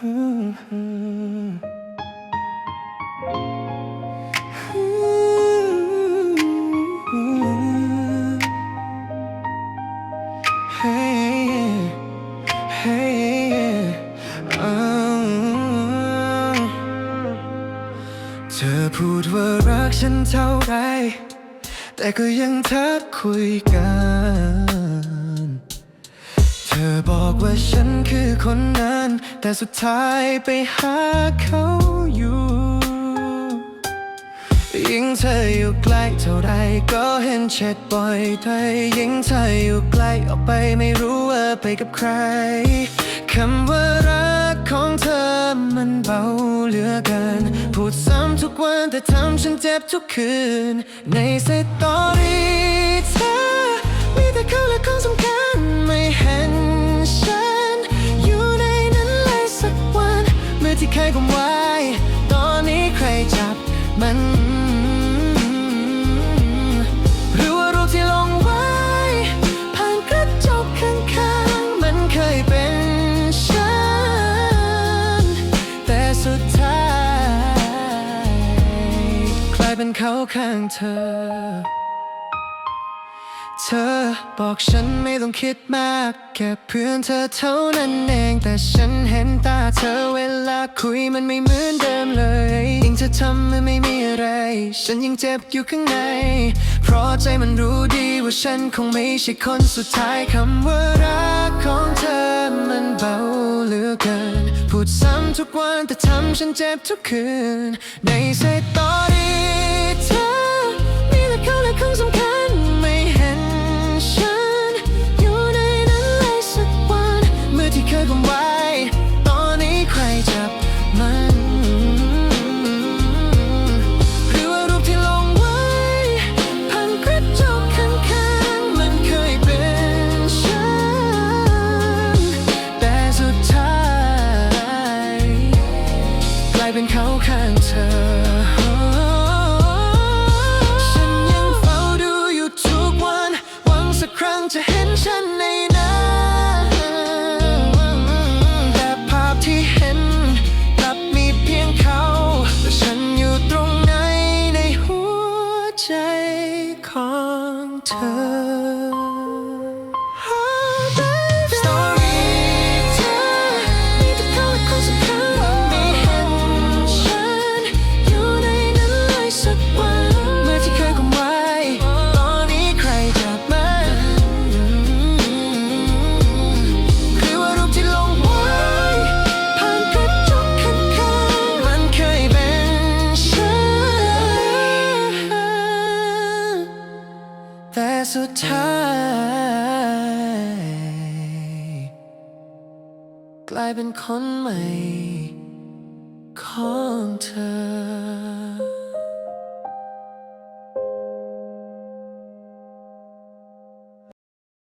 เธอพูดว่ารักฉันเท่าไร แต่ก็ยังทักคุยกัน ว่าฉันคือคนนั้น แต่สุดท้ายไปหาเขาอยู่ ยิ่งเธออยู่ใกล้เท่าไรก็เห็นแชทบ่อยแต่ยิ่งเธออยู่ไกล้ออกไปไม่รู้ว่าไปกับใครคำว่ารักของเธอมันเบาเหลือเกิน พูดซ้ำทุกวันแต่ทำฉันเจ็บทุกคืน ในสตอรี่เธอมีแต่เขาและของสำคัญ มันหรือว่ารูปที่ลงไว้ ผ่านกระจกข้างๆ มันเคยเป็นฉัน แต่สุดท้ายกลายเป็นเขาข้างเธอเธอบอกฉันไม่ต้องคิดมาก แค่เพื่อนเธอเท่านั้นเอง ฉันเห็นตาเธอเวลาคุยมันไม่เหมือนเดิมเลยยิ่งเธอทำมันไม่มีอะไร ฉันยังเจ็บอยู่ข้างใน เพราะใจมันรู้ดีว่าฉันคงไม่ใช่คนสุดท้ายคำว่ารักของเธอมันเบาเหลือเกิน พูดซ้ำทุกวันแต่ทำฉันเจ็บทุกคืน ในสายตอ เป็นเขาข้างเธอฉันยังเฝ้าดูอยู่ทุกวันหวังสักครั้งจะเห็นฉันในนั้นแต่ภาพที่เห็นกลับมีเพียงเขาและฉันอยู่ตรงไหนในหัวใจของเธอ สุดท้าย กลายเป็นคนใหม่ของเธอ